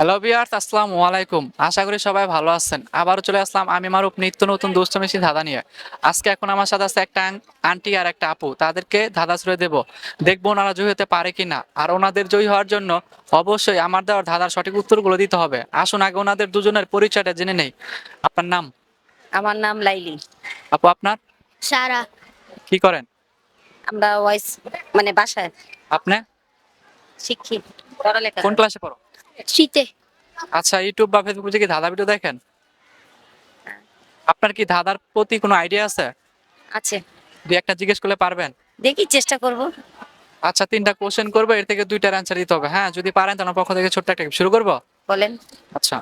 Hello বিয়ার্স আসসালামু আলাইকুম। আশা করি সবাই ভালো আছেন। আবারও চলে আসলাম আমি মারুপ নিত্য নতুন দুষ্ট মিশি ধাঁধা নিয়ে। আজকে এখন আমার সাথে আছে একটা আন্টি আর একটা আপু। তাদেরকে ধাঁধা ছুড়ে দেবো। দেখব ওনারা জয়ী হতে পারে কিনা। আর ওনাদের জয়ী হওয়ার জন্য অবশ্যই আমার দেওয়ার ধাঁধার সঠিক উত্তরগুলো দিতে হবে। আসুন আগে ওনাদের দুজনের পরিচয়টা জেনে নেই। আপনার নাম? আমার নাম লাইলি। আপু আপনার? সারা। কি করেন? আমরা ওয়াইস মানে বাসায়। আপনি? শিক্ষিত। পড়ালেখা। কোন ক্লাসে পড়ো? শীতে। আচ্ছা ইউটিউব বা ফেসবুক থেকে ধাঁধা ভিডিও দেখেন? আপনার কি ধাঁধার প্রতি কোনো আইডিয়া আছে? আছে। দুই একটা জিজ্ঞেস করলে পারবেন? দেখি চেষ্টা করব। আচ্ছা তিনটা কোশ্চেন করব এর থেকে দুইটার অ্যান্সার দিতে হবে। হ্যাঁ যদি পারেন তাহলে পক্ষ থেকে ছোট্ট একটা শুরু করব? বলেন। আচ্ছা।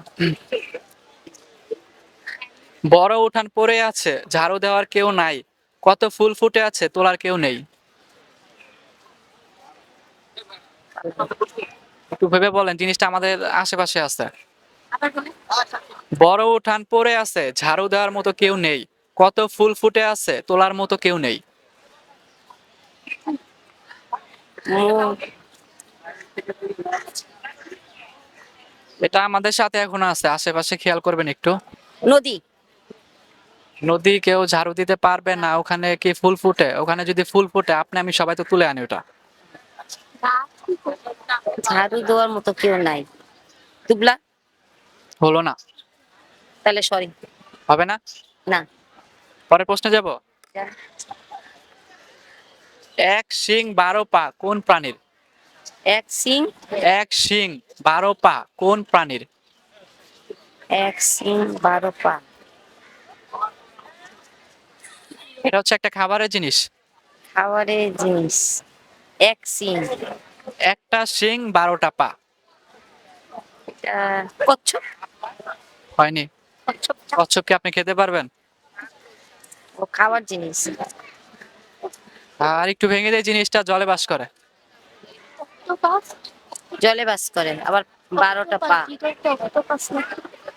বড় উঠান পড়ে আছে ঝাড়ু দেওয়ার কেউ নাই। কত ফুল ফুটে আছে তোলার কেউ নেই। একটু ভেবে বলেন জিনিসটা আমাদের আশেপাশে আছে। বড় উঠান পরে আছে ঝাড়ু দেওয়ার মতো কেউ নেই। কত ফুল ফুটে আছে তোলার মতো কেউ নেই। এটা আমাদের সাথে এখনও আছে আশেপাশে খেয়াল করবেন একটু। নদী। নদী কেউ ঝাড়ু দিতে পারবে না ওখানে কি ফুল ফুটে? ওখানে যদি ফুল ফুটে আপনি আমি সবাই তো তুলে আনি ওটা। ঝাড়ু দেওয়ার মতো কেউ নাই। দুবলা? হলো না। তাহলে সরি। হবে না? না। পরের প্রশ্নে যাব? এক শিং বারো পা কোন প্রাণীর? এক সিং এক শিং বারো পা কোন প্রাণীর? এক সিং বারো পা। এটা হচ্ছে একটা খাবারের জিনিস। খাবারের জিনিস। এক সিং। একটা শিং বারোটা পা। এটা কচ্ছপ? হয়নি। কচ্ছপ কচ্ছপ কি আপনি খেতে পারবেন? ও খাবার জিনিস। আর একটু ভেঙে দেয় জিনিসটা জলে বাস করে। জলে বাস করে আবার বারোটা পা।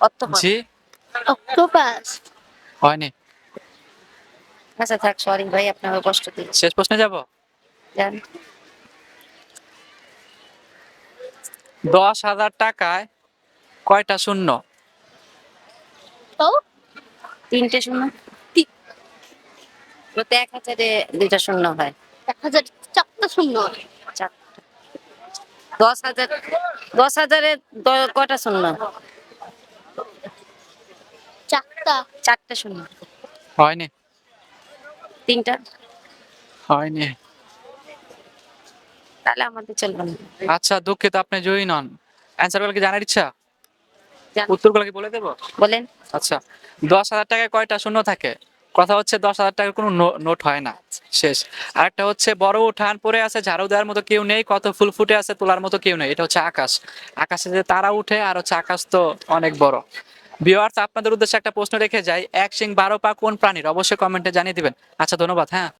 অক্টোপাস। জি। অক্টোপাস। হয়নি। আচ্ছা থাক সরি ভাই আপনাকে কষ্ট দিচ্ছি। শেষ প্রশ্নে যাব? জান দশ হাজার টাকায় কয়টা শূন্য? তিনটে শূন্য। এক হাজারে দুইটা শূন্য হয়। এক হাজার চারটা শূন্য চারটা। দশ হাজার দশ হাজারে কটা শূন্য? চারটা। চারটে শূন্য। হয়নি। তিনটা। হয়নি। তাহলে আমাদের চলবে না। আচ্ছা দুঃখিত আপনি জয়ী নন। অ্যান্সারগুলো কি জানার ইচ্ছা। উত্তরগুলো কি বলে দেবো? বলেন। আচ্ছা দশ হাজার টাকায় কয়টা শূন্য থাকে? কথা হচ্ছে দশ হাজার টাকার কোনো নোট হয় না। শেষ। আর একটা হচ্ছে বড় উঠান পড়ে আছে ঝাড়ু দেওয়ার মতো কেউ নেই কত ফুল ফুটে আছে তোলার মতো কেউ নেই। এটা হচ্ছে আকাশ। আকাশে যে তারা উঠে আর হচ্ছে আকাশ তো অনেক বড়। ভিউয়ার্স আপনাদের উদ্দেশ্যে একটা প্রশ্ন রেখে যাই। এক সিং বারো পা কোন প্রাণীর? অবশ্যই কমেন্টে জানিয়ে দিবেন। আচ্ছা ধন্যবাদ হ্যাঁ।